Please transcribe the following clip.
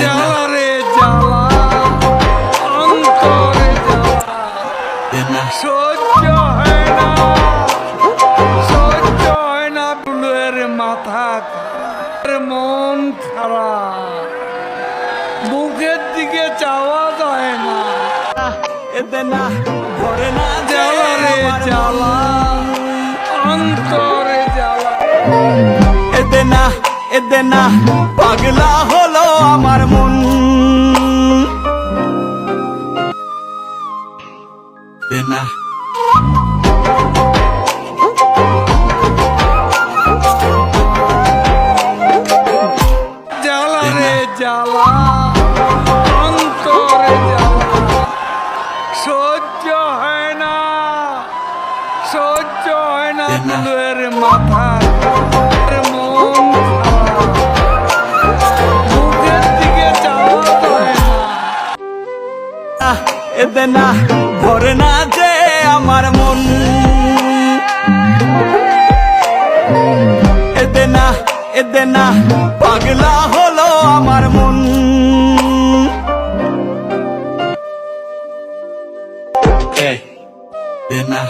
জ্বালা রে জ্বালা অন্তরে জ্বালা। সহ্য হয় না সহ্য হয় না বুলের মাথা মন খারাপ। মুখের দিকে চাওয়া যায় না। এতে না ভরে না জ্বালা জ্বালা অন্তরে জ্বালা। এতে না এতে না পাগলা হলো আমার মন। এতে না জ্বালা রে জ্বালা অন্তরে জ্বালা। সহ্য হয় না সহ্য হয় না মাথা এতে না ভরে না যে আমার মন। এতে না এতে না পাগলা হলো আমার মন। এতে না